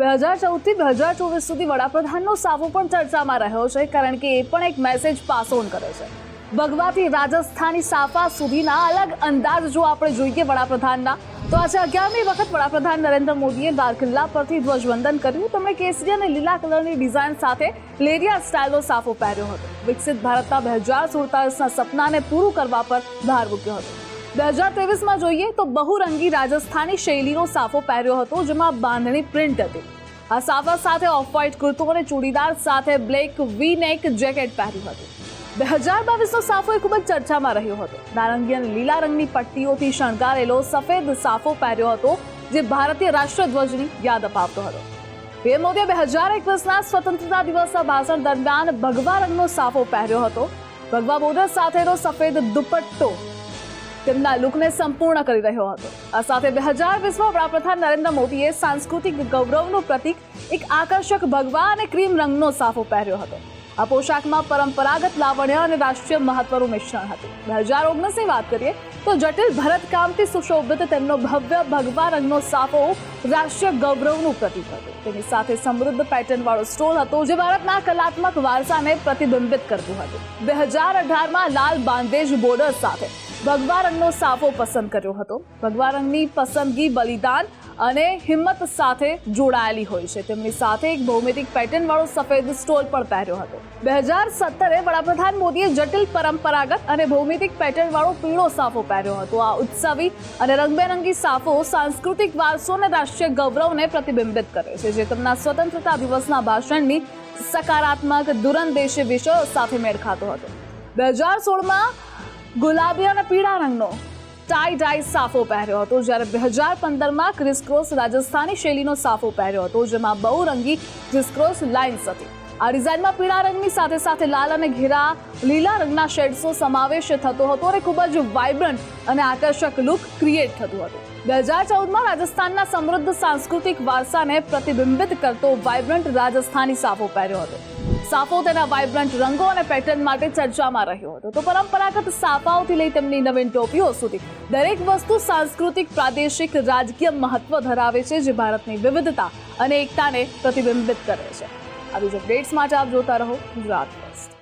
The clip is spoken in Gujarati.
બે હજાર ચૌદથી બે હજાર ચોવીસ સુધી વડાપ્રધાનનો સાવો પણ ચર્ચામાં રહ્યો છે, કારણ કે એ પણ એક મેસેજ પાસ ઓન કરે છે. ભગવાથી રાજસ્થાની સાફા સુધીના અલગ અંદાજ જો આપણે જોઈએ વડાપ્રધાનના, તો આજે અગિયારમી વખત વડાપ્રધાન નરેન્દ્ર મોદીએ લાલ કિલ્લા પરથી ધ્વજવંદન કર્યું. તેમણે કેસરી અને લીલા કલરની ડિઝાઇન સાથે લેરિયા સ્ટાઇલનો સાફો પહેર્યો હતો. વિકસિત ભારતના બે હજાર સુડતાલીસના સપનાને પૂરું કરવા પર ભાર મૂક્યો હતો. બે હજાર ત્રેવીસમાં જોઈએ તો બહુરંગી રાજસ્થાની શૈલીનો સાફો પહેર્યો હતો, જેમાં બાંધણી પ્રિન્ટ હતી. આ સાફા સાથે ઓફ વ્હાઇટ કુર્તો અને ચૂડીદાર સાથે બ્લેક વી નેક જેકેટ પહેર્યું હતું. બે હજાર બાવીસનો સાફો એ ખૂબ જ ચર્ચામાં રહ્યો હતો. નારંગી અને લીલા રંગની પટ્ટીઓથી શણગારેલો સફેદ સાફો પહેર્યો હતો, જે ભારતીય રાષ્ટ્રધ્વજની યાદ અપાવતો હતો. પીએમ મોદીએ બે હજાર એકવીસના સ્વતંત્રતા દિવસના ભાષણ દરમિયાન ભગવા રંગનો સાફો પહેર્યો હતો. ભગવા બોર્ડર સાથેનો સફેદ દુપટ્ટો તેમના લુકને સંપૂર્ણ કરી રહ્યો હતો. આ સાથે બે હજાર વીસમાં વડાપ્રધાન નરેન્દ્ર મોદીએ સાંસ્કૃતિક ગૌરવનું પ્રતીક, એક આકર્ષક ભગવા અને ક્રીમ રંગનો સાફો પહેર્યો હતો. આ પોશાકમાં પરંપરાગત લાવણ્ય અને રાષ્ટ્રીય મહત્વનું મિશ્રણ હતું. બે હજાર ઓગણીસની વાત કરીએ તો જટિલ ભરતકામથી સુશોભિત તેમનો ભવ્ય ભગવા રંગનો સાફો રાષ્ટ્રીય ગૌરવનું પ્રતીક હતું. તેની સાથે સમૃદ્ધ પેટર્નવાળો સ્ટોલ હતો જે ભારતના કલાત્મક વારસાને પ્રતિબિંબિત કરતું હતું. બે હજાર અઢારમાં લાલ બાંધેજ બોર્ડર સાથે ભગવા રંગનો સાફો પસંદ કર્યો હતો. ભગવા રંગની પસંદગી બલિદાન અને હિંમત સાથે જોડાયેલી હોય છે. તેમની સાથે એક ભૌમિતિક પેટર્ન વાળો સફેદ સ્ટોલ પણ પહેર્યો હતો. બે હજાર સત્તરે વડાપ્રધાન મોદીએ જટિલ પરંપરાગત અને ભૌમિતિક પેટર્ન વાળો પીળો સાફો પહેર્યો હતો. આ ઉત્સવી અને રંગબેરંગી સાફો સાંસ્કૃતિક વારસો અને રાષ્ટ્રીય ગૌરવને પ્રતિબિંબિત કરે છે, જે તેમના સ્વતંત્રતા દિવસના ભાષણની સકારાત્મક દુરંદેશી વિષયો સાથે મેળ ખાતો હતો. બે હજાર સોળમાં ગુલાબી અને પીળા રંગનો. ટાઈ ડાઈ સાફો પહેર્યો હતો જ્યારે બે હજાર પંદરમાં ક્રિસક્રોસ રાજસ્થાની શૈલીનો સાફો પહેર્યો હતો, જેમાં બહુરંગી ક્રિસક્રોસ લાઇન્સ હતી. આ ડિઝાઇનમાં પીળા રંગની સાથે સાથે લાલ અને ઘેરા લીલા રંગના શેડ્સનો સમાવેશ થતો હતો અને ખૂબ જ વાઇબ્રન્ટ અને આકર્ષક લુક ક્રિએટ થતું હતું. બે હજાર ચૌદમાં રાજસ્થાનના સમૃદ્ધ સાંસ્કૃતિક વારસાને પ્રતિબિંબિત કરતો વાઇબ્રન્ટ રાજસ્થાની સાફો પહેર્યો હતો. સાફો તેના વાઇબ્રન્ટ રંગો અને પેટર્ન માટે ચર્ચામાં રહ્યો હતો. તો પરંપરાગત સાફાઓથી લઈ તેમની નવીન ટોપીઓ સુધી દરેક વસ્તુ સાંસ્કૃતિક, પ્રાદેશિક, રાજકીય મહત્વ ધરાવે છે, જે ભારતની વિવિધતા અને એકતાને પ્રતિબિંબિત કરે છે. આવી જ અપડેટ્સ માટે આપ જોતા રહો ગુજરાત ફર્સ્ટ